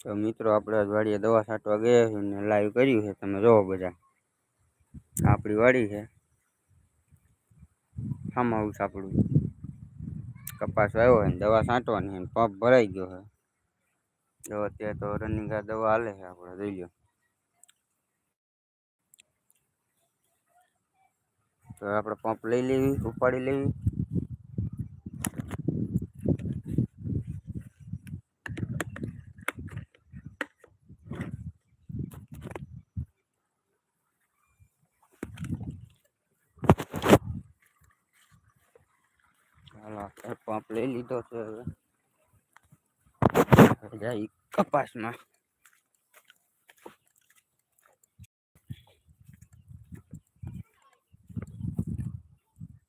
તો મિત્રો, આપણે વાડીએ દવા છાંટવા ગયા છે ને લાઈવ કર્યું છે. તમે જોવો બધા. આપણી વાડી છે. આમાં આવું આપણું. કપાસ આવ્યો ને દવા છાંટવાની પંપ ભરાઈ ગયો છે. તો અત્યારે તો રનિંગ દવા હાલે છે આપણે, જોઈ લો તો આપણે પંપ લઈ લેવી, ઉપાડી લેવી હાલો પંપ લઈ લીધો છે હવે. જાય કપાસમાં.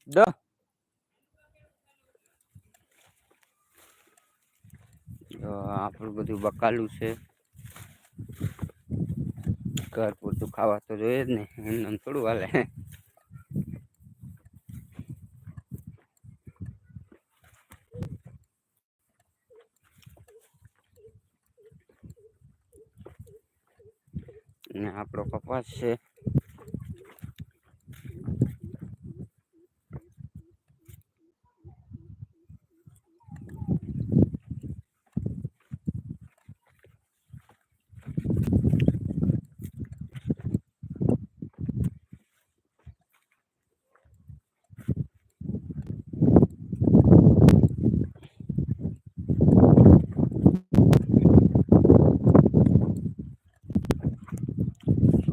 દ, આપણું બધું બકાલું છે. ઘર પૂરતું ખાવા તો જોઈએ જ ને. એમને થોડું હાલે. ને આપણો કપાસ છે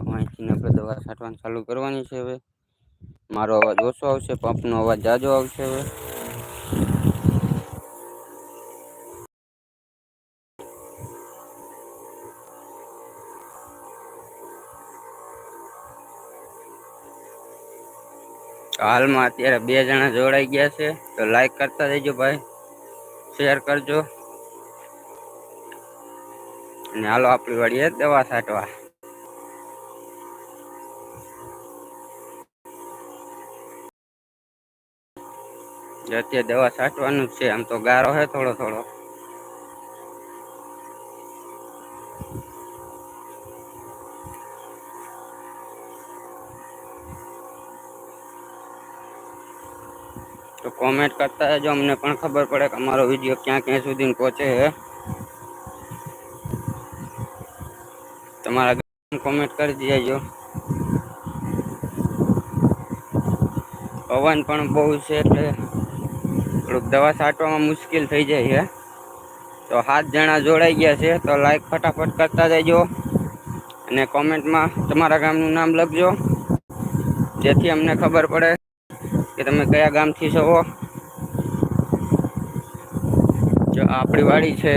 અહીંથી આપણે દવા છાંટવાનું ચાલુ કરવાની છે હવે. મારો અવાજ ઓછો આવશે, પંપનો અવાજ જાજો આવશે હવે. હાલમાં અત્યારે બે જણા જોડાઈ ગયા છે, તો લાઈક કરતા જજો ભાઈ. શેર કરજો. અને હાલો, આપણી વાડીએ દવા છાંટવા. અત્યારે દવા છાંટવાનું જ છે. આમ તો ગારો છે થોડો થોડો. તો કોમેન્ટ કરતા રહેજો. અમને પણ ખબર પડે કે અમારો વીડિયો ક્યાં ક્યાં સુધી પહોંચે છે તમારા કોમેન્ટ કરી દેજો. પવન પણ બહુ છે એટલે થોડુંક દવા છાંટવામાં મુશ્કેલ થઈ જાય છે. તો સાત જણા જોડાઈ ગયા છે, તો લાઈક ફટાફટ કરતા જજો અને કોમેન્ટમાં તમારા ગામનું નામ લખજો, જેથી અમને ખબર પડે કે તમે કયા ગામથી છો. જો આપણી વાડી છે.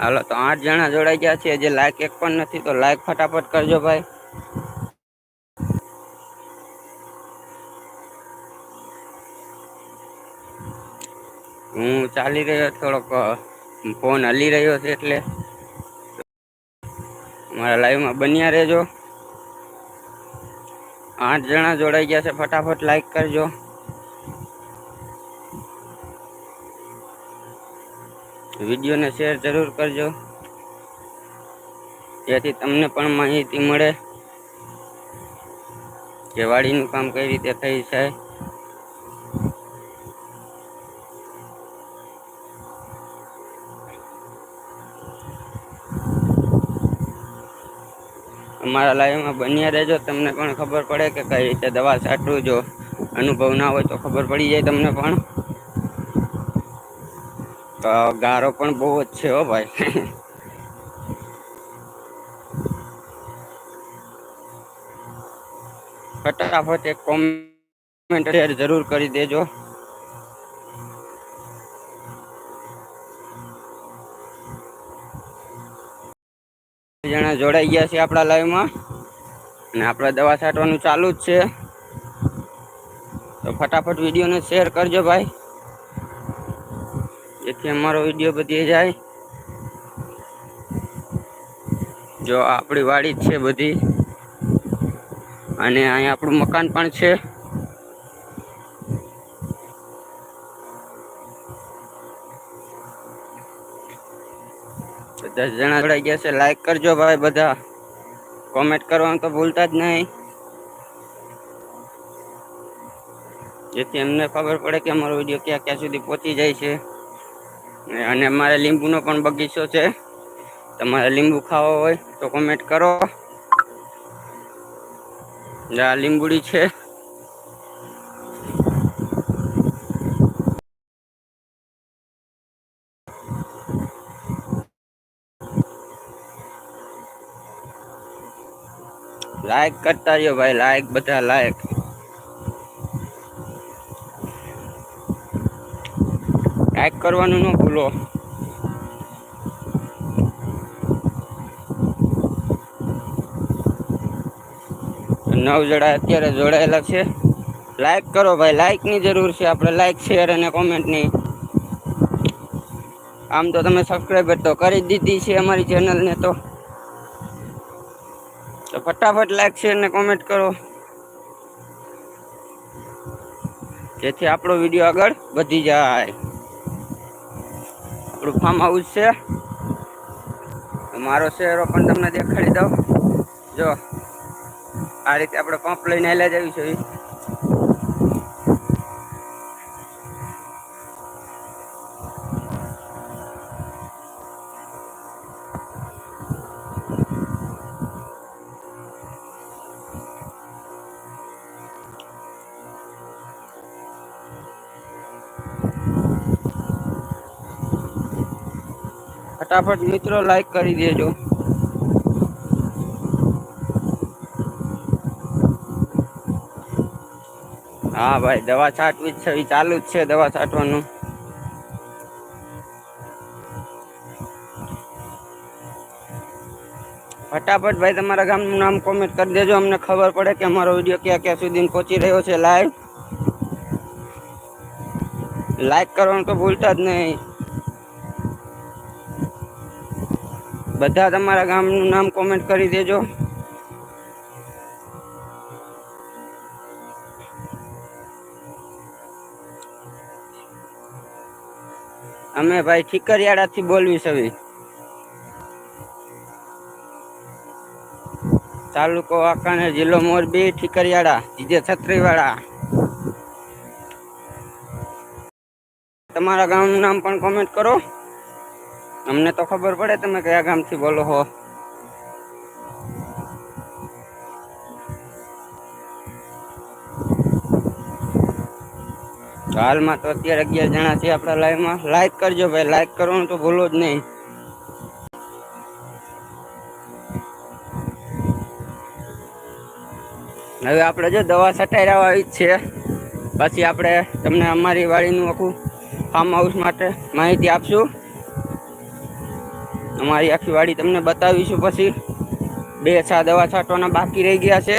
હાલો, તો આઠ જણા જોડાઈ ગયા છે, જે લાઈક એક પણ નથી, તો લાઈક ફટાફટ કરજો ભાઈ. હું ચાલી રહ્યો થોડોક ફોન હલી રહ્યો છે એટલે. મારા લાઈવમાં બન્યા રહેજો. આઠ જણા જોડાઈ ગયા છે, ફટાફટ લાઈક કરજો. વિડીયોને શેર જરૂર કરજો. જેથી તમને પણ માહિતી મળે કે વાડીનું કામ કઈ રીતે થઈ જાય. અમારા લાઈવમાં બન્યા રહેજો. તમને પણ ખબર પડે કે કઈ રીતે દવા છાંટવું જો અનુભવ ના હોય તો ખબર પડી જાય તમને પણ. તો ગારો પણ બહુ જ છે હો ભાઈ. ફટાફટ એક કોમેન્ટ જરૂર કરી દેજો. જણા જોડાઈ ગયા છે આપણા લાઈવમાં અને આપણે દવા છાંટવાનું ચાલુ જ છે. તો ફટાફટ વિડીયોને શેર કરજો ભાઈ. જેથી અમારો વીડિયો બધી જાય. જો આપણી વાડી જ છે બધી. અને અહીંયા આપણું મકાન પણ છે. દસ જણા જોડાઈ ગયા છે. લાઈક કરજો ભાઈ બધા. કોમેન્ટ કરવાનું તો ભૂલતા જ નહીં. જેથી એમને ખબર પડે કે અમારો વીડિયો ક્યાં ક્યાં સુધી પહોંચી જાય છે. અને અમારે લીંબુનો પણ બગીચો છે. તમારે લીંબુ ખાવો હોય તો કોમેન્ટ કરો. આ લીંબુડી છે. લાઈક કરતા રહ્યો ભાઈ લાઈક બધા લાઈક લાઈક કરવાનું ન ભૂલો. નવ જણા અત્યારે જોડાયેલા છે. લાઈક કરો ભાઈ લાઈકની જરૂર છે. આપણે લાઈક શેર અને કોમેન્ટની આમ તો તમે સબસ્ક્રાઈબર તો કરી દીધી છે અમારી ચેનલને તો તો. ફટાફટ લાઈક શેર ને કોમેન્ટ કરો. જેથી આપણો વીડિયો આગળ વધી જાય. આપણું ફાર્મ હાઉસ છે. મારો શેરો પણ તમને દેખાડી દઉં. જો, આ રીતે આપણે પંપ લઈને હેલા જ આવી ફટાફટ મિત્રો લાઈક કરી દેજો. હા ભાઈ, દવા છાંટવી છે ચાલુ જ છે દવા છાંટવાનું. ફટાફટ ભાઈ, તમારા ગામનું નામ કોમેન્ટ કરી દેજો, અમને ખબર પડે કે અમારો વીડિયો ક્યાં ક્યાં સુધી પહોંચી રહ્યો છે લાઈવ લાઈક કરવાનું તો ભૂલતા જ નહીં. બધા તમારા ગામનું નામ કોમેન્ટ કરી દેજો. અમે ભાઈ ઠીકરિયાળા થી બોલવી સવી તાલુકો વાંકાનેર જિલ્લો મોરબી, ઠીકરિયાળા, જીજે છત્રીવાળા. તમારા ગામનું નામ પણ કોમેન્ટ કરો. અમને તો ખબર પડે તમે કયા ગામથી બોલો હો. હાલમાં તો અત્યારે અગિયાર જણા છે આપણા લાઈવમાં. લાઈક કરજો ભાઈ લાઈક કરવાનું તો ભૂલો જ નહીં. હવે આપણે જો દવા છટાઈ આવી છે. પછી આપણે તમને અમારી વાડીનું આખું ફાર્મ હાઉસ માટે માહિતી આપશું. અમારી આખી વાડી તમને બતાવીશું પછી. બે છા દવા છાંટવાના બાકી રહી ગયા છે.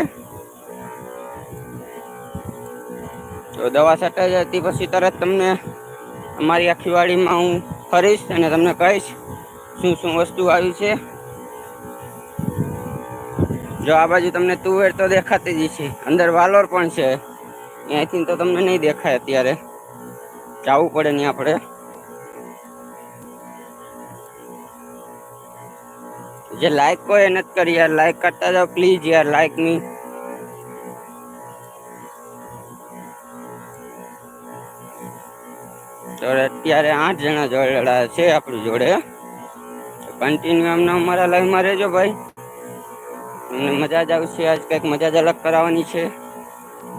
તો દવા છટાઈ જતી પછી તરત તમને અમારી આખી વાડીમાં હું ફરીશ અને તમને કહીશ શું શું વસ્તુ આવી છે. જો આ બાજુ તમને તુવેર તો દેખાતી જ છે. અંદર વાલોર પણ છે. અહીંથી તો તમને નહીં દેખાય અત્યારે. જવું પડે નહીં આપણે. જે લાઈક કોઈ નથી કરી યાર. લાઈક કરતા જાઓ પ્લીઝ યાર લાઈકની તો અત્યારે આઠ જણા જોડેલા છે આપણી જોડે. કન્ટિન્યુ અમને અમારા લાઈવમાં રહેજો ભાઈ. અમને મજા જ આવશે. આજ કંઈક મજા જ અલગ કરાવવાની છે.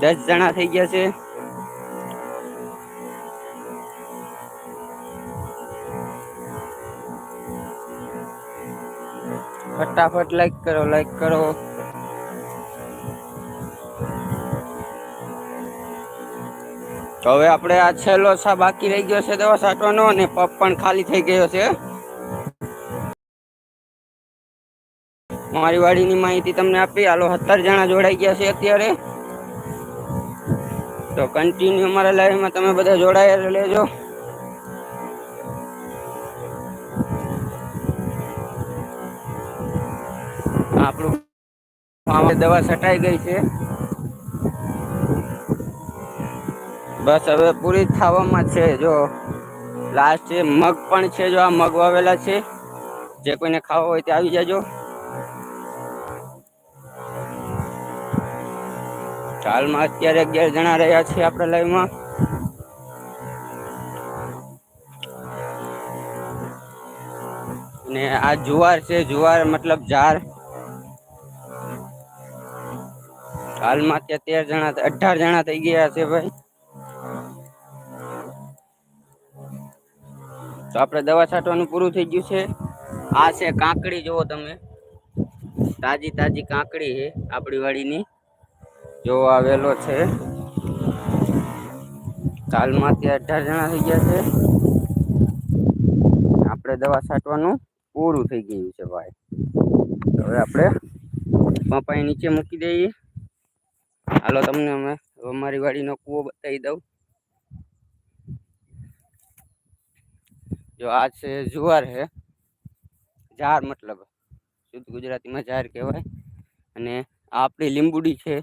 દસ જણા થઈ ગયા છે. ફટાફટ લાઈક કરો લાઈક કરો. તો હવે આપણે આ છેલ્લો સા બાકી રહી ગયો છે, દવા સાટવાનો અને પપ પણ ખાલી થઈ ગયો છે. મારી વાડીની માહિતી તમને આપી. હાલો, સત્તર જણા જોડાઈ ગયા છે અત્યારે. તો કન્ટિન્યુ અમારા લાઈવમાં તમે બધા જોડાયેલા લેજો દવા છટાઈ ગઈ છે. બસ હવે પૂરી થવામાં છે. જો લાસ્ટ છે મગ પણ છે, જો આ મગ વાવેલા છે. જે કોઈને ખાવા હોય તે આવી જાજો. હાલમાં અત્યારે અગિયાર જણા રહ્યા છીએ આપણે લાઈવમાં. ને આ જુવાર છે, જુવાર મતલબ ઝાર હાલમાં ત્યાં તેર જણા અઢાર જણા થઈ ગયા છે ભાઈ. તો આપણે દવા છાંટવાનું પૂરું થઈ ગયું છે. આ છે કાંકડી, જુઓ તમે. તાજી તાજી કાંકડી છે આપણી વાડીની. જો આવેલો છે. હાલમાં ત્યાં અઢાર જણા થઈ ગયા છે. આપણે દવા છાંટવાનું પૂરું થઈ ગયું છે ભાઈ. હવે આપણે પપાઈ નીચે મૂકી દઈએ. હાલો, તમને અમે અમારી વાડીનો કૂવો બતાવી દઉં. જો, આ છે જુવાર છે ઝાર મતલબ, શુદ્ધ ગુજરાતીમાં ઝાર કહેવાય. અને આ આપણી લીંબુડી છે.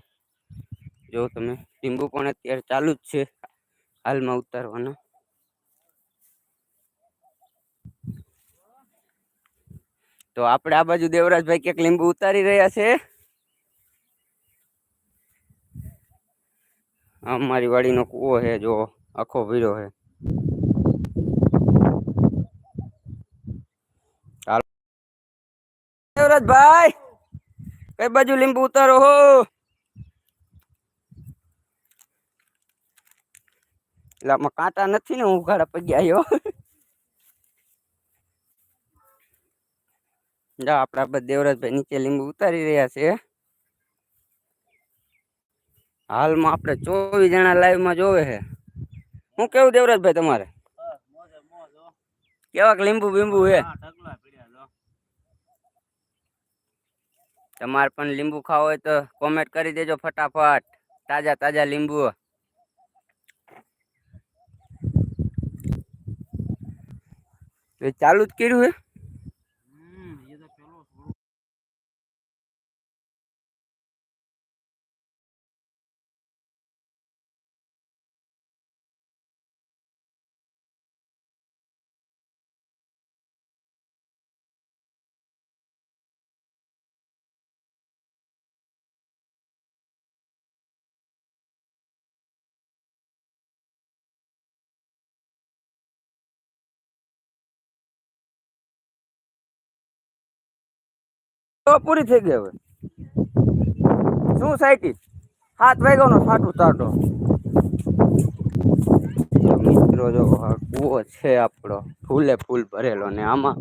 જો, તમે લીંબુ પણ અત્યારે ચાલુ જ છે હાલમાં ઉતારવાના. તો આપણે આ બાજુ દેવરાજભાઈ ક્યાંક લીંબુ ઉતારી રહ્યા છે. અમારી વાડીનો કૂવો છે, જો આખો ભીરો છે. દેવરાજભાઈ કઈ બાજુ લીંબુ ઉતારો હો? એટલે આમાં કાંટા નથી ને ઉઘાડા પગ્યા આવ્યો જા આપડા બધા દેવરાજભાઈ નીચે લીંબુ ઉતારી રહ્યા છે. હાલમાં આપણે ચોવીસ જણા લાઈવમાં જોવે છે. હું કેવું દેવરાજભાઈ તમારે? કેવાક લીંબુ બીંબુ હે તમારે પણ લીંબુ ખાવ હોય તો કોમેન્ટ કરી દેજો ફટાફટ. તાજા તાજા લીંબુ. ચાલુ જ કર્યું હે? તો પૂરી થઈ ગઈ હવે. શું સાઈટી સાત વાગ્યાનો સાટું તાટો મિત્રો જો કૂવો છે આપણો. ફૂલે ફૂલ ભરેલો ને આમાં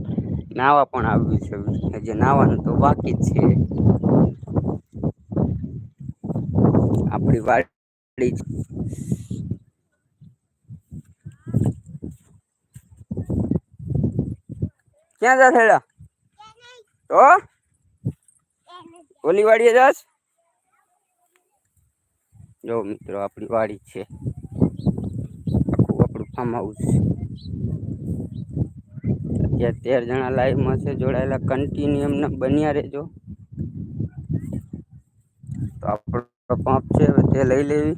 નાવા પણ આવ્યું છે. જે નાવાનું તો બાકી જ છે. આપણી વાડી ક્યાં જા થયેલા તો ઓલી વાડીએ જાસ? જો મિત્રો, આપણી વાડી છે. આખું આપણું ફાર્મ હાઉસ અત્યારે તેર જણા લાઈવમાં છે, જોડાયેલા કન્ટિન્યુ એમને બન્યા રહેજો. તો આપણો પંપ છે, હવે તે લઈ લેવી.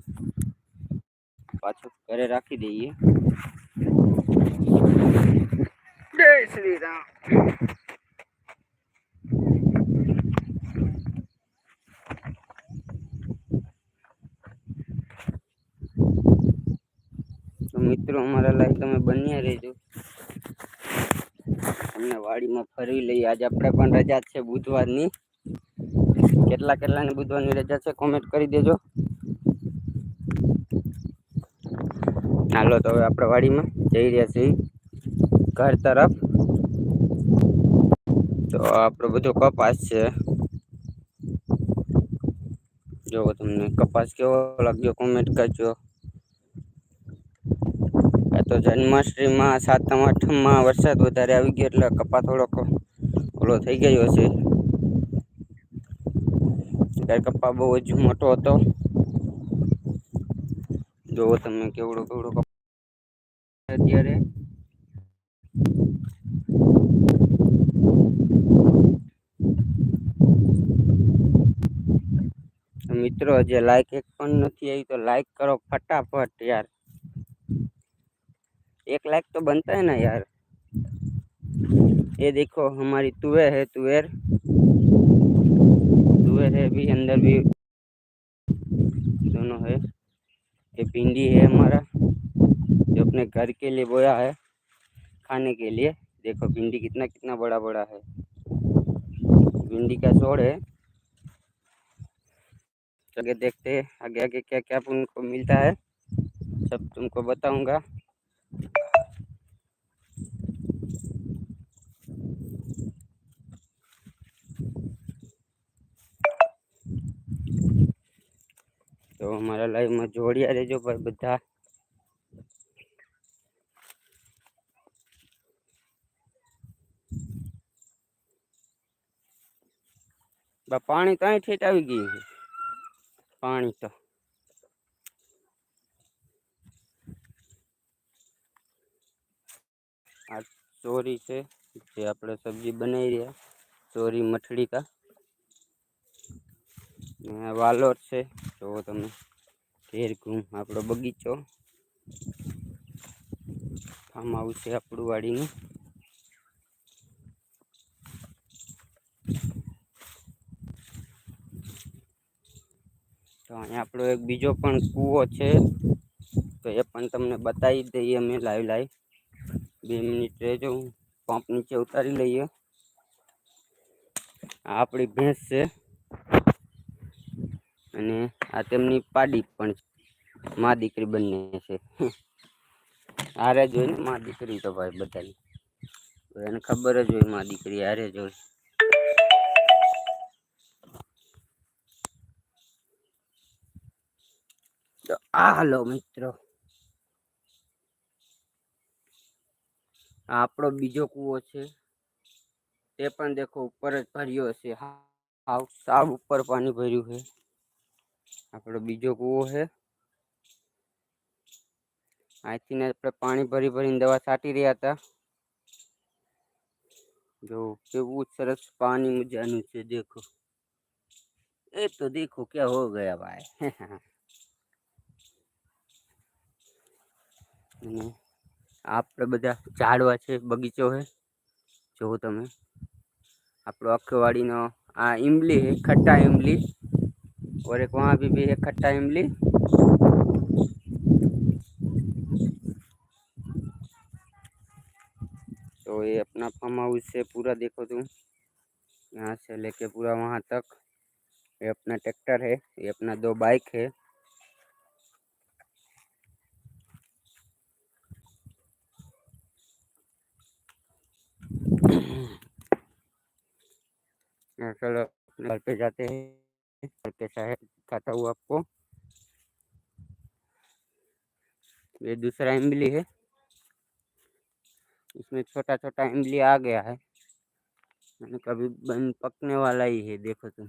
પાછું ઘરે રાખી દઈએ. જય શ્રી રામ. તો મિત્રો, અમારા લાઈવ તમે બન્યા રહેજો. અમને વાડીમાં ફરવી લઈએ. આજે આપણે પણ રજા છે બુધવારની. કેટલા કેટલાની બુધવારની રજા છે કોમેન્ટ કરી દેજો. હાલો, તો હવે આપણે વાડીમાં જઈ રહ્યા છીએ ઘર તરફ. તો આપણો બધો કપાસ છે. જો તમને, કપાસ કેવો લાગ્યો? કોમેન્ટ કરજો. તો જન્માષ્ટમીમાં, સાતમ, આઠમમાં વરસાદ વધારે આવી ગયો એટલે કપા થોડોક ઓલો થઈ ગયો છે. ત્યારે કપા બહુ જ મોટો હતો. જોવો તમે કેવડો કેવડો કપા અત્યારે. મિત્રો જે લાઈક એક પણ નથી આવી, તો લાઈક કરો ફટાફટ યાર. एक लाख तो बनता है ना यार। ये देखो, हमारी तुवे है, तुवेर। तुवेर है भी अंदर भी। दोनों है। ये भिंडी है हमारा, जो अपने घर के लिए बोया है, खाने के लिए। देखो भिंडी कितना कितना बड़ा बड़ा है। भिंडी का सोड़ है। आगे देखते हैं आगे आगे क्या क्या उनको मिलता है। सब तुमको बताऊँगा। તો અમારા લાઈવમાં જોડિયા રહેજો ભાઈ બધા. પાણી કઈ ઠેઠ આવી ગયું છે? પાણી તો આ ચોરી છે, જે આપણે સબ્જી બનાવી રહ્યા. ચોરી મઠડી કા વાલોર છે જો તમે. ઘેર ઘૂમ, આપણો બગીચો. ફાર્મ હાઉસ છે આપણું વાડીનું. તો અહીંયા આપણો એક બીજો પણ કૂવો છે, તો એ પણ તમને બતાવી દઈએ અમે લાઈવ લાઈવ. બે મિનિટ રહેજો પંપ નીચે ઉતારી લઈએ. આ આપણી ભેંસ છે. અને આ તેમની પાડી પણ છે. મા દીકરી બંને છે. હારે જોઈ ને મા દીકરી તો ભાઈ બધાની. એને ખબર જ હોય મા દીકરી હારે જોઈ તો આ હાલો મિત્રો. આપણો બીજો કૂવો છે. તે પણ દેખો ઉપર જ ભર્યો છે હાવ સાવ ઉપર પાણી ભર્યું છે. આપણો બીજો કૂવો છે. અહીંથી ને આપણે પાણી ભરી ભરીને દવા છાંટી રહ્યા હતા. જો કેવું સરસ પાણી મજાનું છે દેખો. એ તો દેખો ક્યાં હો ગયા ભાઈ. અને આપણે બધા ઝાડવા છે બગીચો છે જુઓ તમે આપણો આખો વાડીનો આ इमली है खट्टा इमली और एक वहाँ भी भी है खट्टा इमली तो ये अपना फार्म हाउस से पूरा देखो तुम यहाँ से लेके पूरा वहाँ तक ये अपना ट्रैक्टर है ये अपना दो बाइक है चलो घर पे जाते हैं, घर कैसा है खाता हूँ आपको। ये दूसरा इमली है। इसमें छोटा छोटा इमली आ गया है। मैंने कभी बन पकने वाला ही है, देखो तुम।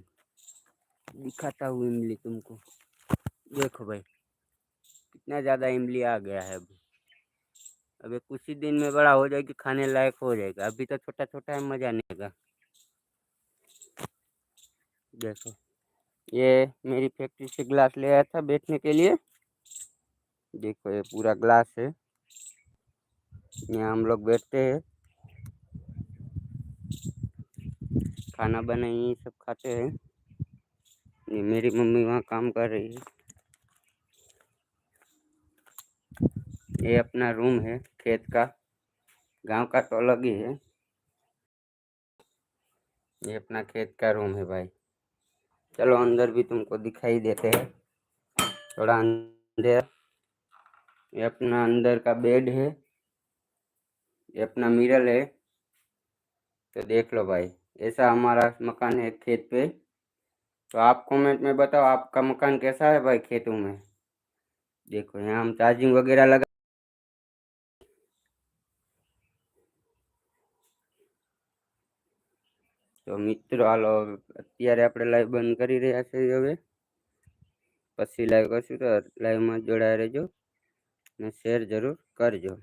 दिखाता हूँ इमली तुमको। देखो भाई, कितना ज़्यादा इमली आ गया है अभी। अभी कुछ ही दिन में बड़ा हो जाएगी, खाने लायक हो जाएगा। अभी तो छोटा छोटा है, मज़ा नहीं आएगा। देखो। ये मेरी फैक्ट्री से ग्लास ले आया था बैठने के लिए। देखो ये पूरा ग्लास है। यहाँ हम लोग बैठते हैं। खाना बनाइए सब खाते हैं। ये मेरी मम्मी वहाँ काम कर रही है। ये अपना रूम है, खेत का। गाँव का तो अलग ही है। ये अपना खेत का रूम है भाई। चलो अंदर भी तुमको दिखाई देते हैं। थोड़ा अंदर ये अपना अंदर का बेड है। ये अपना मिरल है। तो देख लो भाई, ऐसा हमारा मकान है खेत पे। तो आप कमेंट में बताओ, आपका मकान कैसा है भाई खेतों में? देखो, यहाँ हम चार्जिंग वगैरह लगा મિત્રો, હાલો, અત્યારે આપણે લાઈવ બંધ કરી રહ્યા છીએ હવે. પછી લાઈવ કરશું તો લાઈવમાં જોડાઈ રહેજો અને શેર જરૂર કરજો.